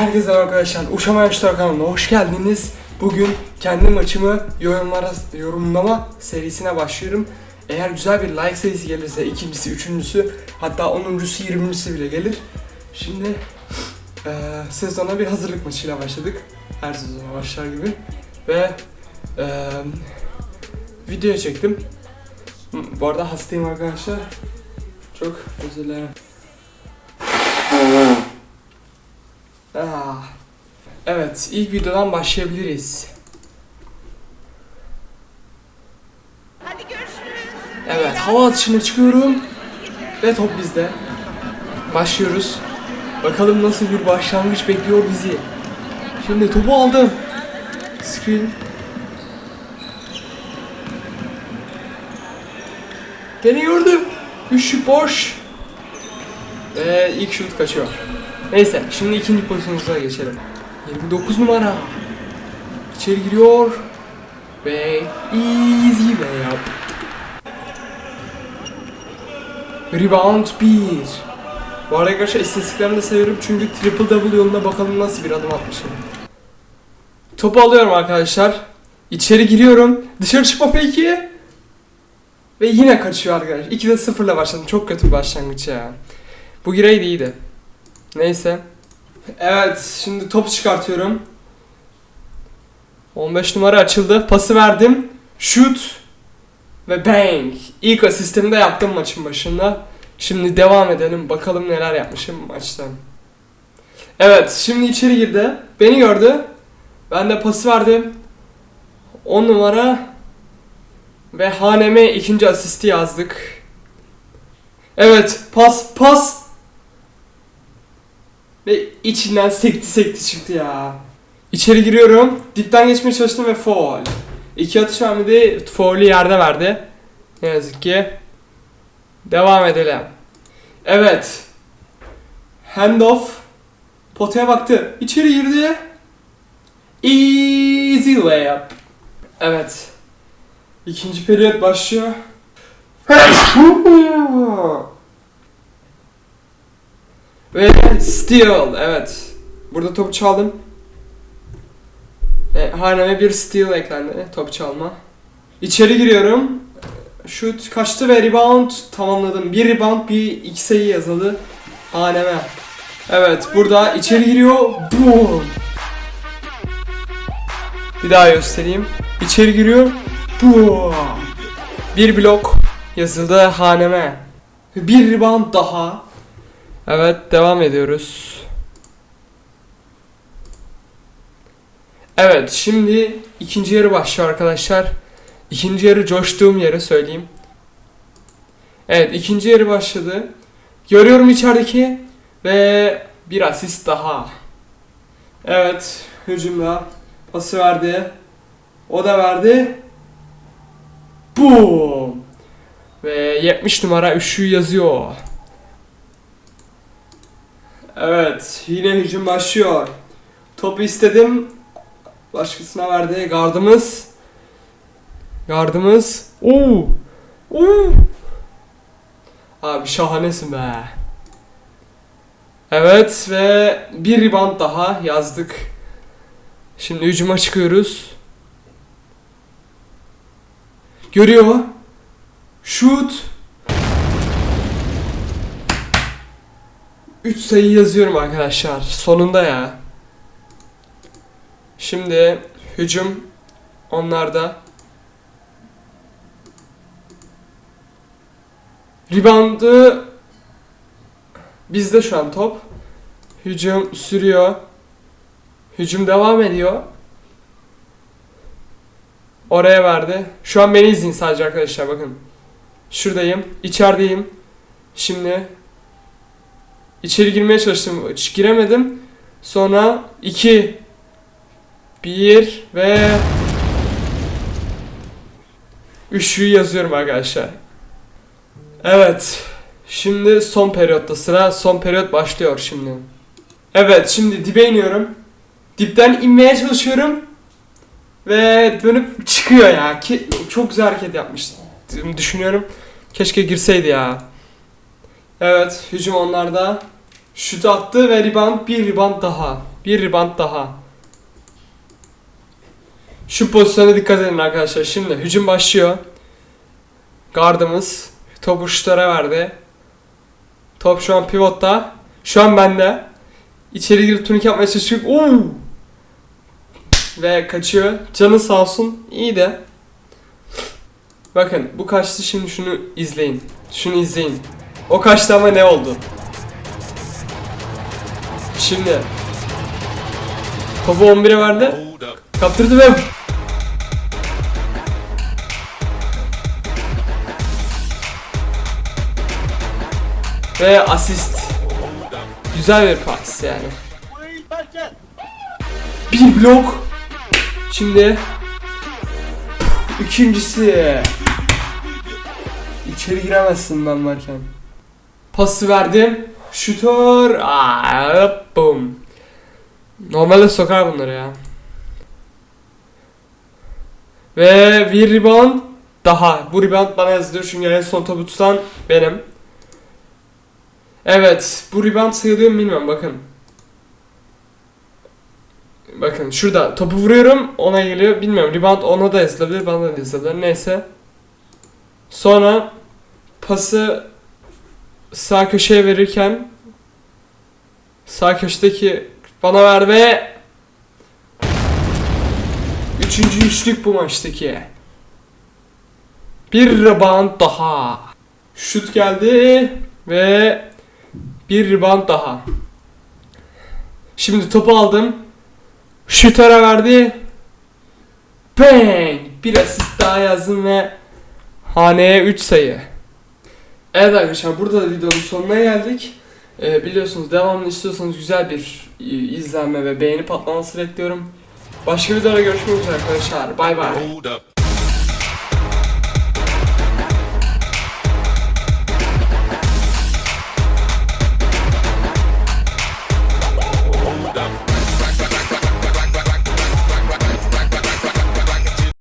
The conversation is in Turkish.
Herkese arkadaşlar. Uşamayan Şutar kanalına hoş geldiniz. Bugün kendi maçımı yorumlara yorumlama serisine başlıyorum. Eğer güzel bir like sayısı gelirse ikincisi, üçüncüsü hatta onuncusu, yirmincisi bile gelir. Şimdi eee sezona bir hazırlık maçıyla başladık. Her sezona başlar gibi. Ve eee video çektim. Bu arada hastayım arkadaşlar. Çok özür dilerim. Ah. Evet, ilk videodan başlayabiliriz. Hadi görüşürüz. Evet, hava atışına çıkıyorum ve top bizde. Başlıyoruz. Bakalım nasıl bir başlangıç bekliyor bizi. Şimdi topu aldım. Screen. Beni gördü. Üçlük boş. Ve ilk şut kaçıyor. Neyse, şimdi ikinci pozisyonumuza geçelim. 29 numara. İçeri giriyor. Ve easy layup. Rebound 1. Bu arada arkadaşlar istatistiklerimi de sayıyorum çünkü triple double yoluna bakalım nasıl bir adım atmışım. Topu alıyorum arkadaşlar. İçeri giriyorum. Dışarı çıkma fake'i. Ve yine kaçıyor arkadaşlar. 2'de 0 ile başladım. Çok kötü bir başlangıç ya. Bu gireydi iyiydi. Neyse. Evet şimdi top çıkartıyorum. 15 numara açıldı. Pası verdim. Shoot. Ve bang. İlk asistimi de yaptım maçın başında. Şimdi devam edelim. Bakalım neler yapmışım maçta. Evet şimdi içeri girdi. Beni gördü. Ben de pası verdim. 10 numara. Ve haneme ikinci asisti yazdık. Evet pas pas. Ve içinden sekti sekti çıktı ya. İçeri giriyorum. Dipten geçmeye çalıştım ve foul. İki atış vermedi. Foul'ü yerde verdi. Ne yazık ki. Devam edelim. Evet. Handoff. Potaya baktı. İçeri girdi. Easy layup. Evet. İkinci periyot başlıyor. Ve steal. Evet. Burada top çaldım. E, haneme bir steal eklendi. Top çalma. İçeri giriyorum. Şut kaçtı ve rebound tamamladım. Bir rebound bir iki sayı yazıldı. Haneme. Evet burada içeri giriyor. Boom. Bir daha göstereyim. İçeri giriyor. Boom. Bir blok yazıldı haneme. Bir rebound daha. Evet devam ediyoruz. Evet şimdi ikinci yarı başlıyor arkadaşlar. İkinci yarı coştuğum yeri söyleyeyim. Evet ikinci yarı başladı. Görüyorum içerideki ve bir asist daha. Evet hücumda pası verdi. O da verdi. Boom. Ve 70 numara üçlü yazıyor. Evet yine hücum başlıyor. Topu istedim. Başkasına verdi. Gardımız. Gardımız. Oo. Oo. Abi şahanesin be. Evet ve bir rebound daha yazdık. Şimdi hücuma çıkıyoruz. Görüyor. Shoot. 3 sayı yazıyorum arkadaşlar. Sonunda ya. Şimdi hücum onlarda. Reboundı bizde şu an top. Hücum sürüyor. Hücum devam ediyor. Oraya verdi. Şu an beni izleyin sadece arkadaşlar bakın. Şuradayım. içerideyim. Şimdi içeri girmeye çalıştım. Hiç giremedim. Sonra 2 1 ve Üçlüyü yazıyorum arkadaşlar. Evet. Şimdi son periyotta sıra. Son periyot başlıyor şimdi. Evet şimdi dibe iniyorum. Dipten inmeye çalışıyorum. Ve dönüp çıkıyor ya. Ki çok güzel hareket yapmış. Düşünüyorum. Keşke girseydi ya. Evet hücum onlarda. Şut attı ve rebound bir rebound daha. Bir rebound daha. Şu pozisyona dikkat edin arkadaşlar. Şimdi hücum başlıyor. Gardımız topu şutlara verdi. Top şu an pivotta. Şu an bende. İçeri girip turnik yapmaya çalışıyor. Oo! Ve kaçıyor. Canı sağ olsun. İyi de. Bakın bu kaçtı şimdi şunu izleyin. Şunu izleyin. O kaçtı ama ne oldu? Şimdi. Topu 11'e verdi. Kaptırdı ve ve asist. Güzel bir pas yani. Bir blok. Şimdi ikincisi. İçeri giremezsin ben varken. Pası verdim. Şutör. Aa, boom. Normalde sokar bunları ya. Ve bir rebound daha. Bu rebound bana yazılıyor çünkü en son topu tutan benim. Evet, bu rebound sayılıyor mu bilmiyorum bakın. Bakın şurada topu vuruyorum ona geliyor bilmiyorum rebound ona da yazılabilir bana da yazılabilir neyse. Sonra pası sağ köşeye verirken sağ köşedeki bana ver ve Üçüncü üçlük bu maçtaki. Bir rebound daha. Şut geldi ve bir rebound daha. Şimdi topu aldım. Şutöre verdi. Bang! Bir asist daha yazdım ve haneye 3 sayı. Evet arkadaşlar burada da videonun sonuna geldik. Ee, biliyorsunuz devamını istiyorsanız güzel bir e, izlenme ve beğeni patlaması bekliyorum. Başka videoda görüşmek üzere arkadaşlar. Bay bay.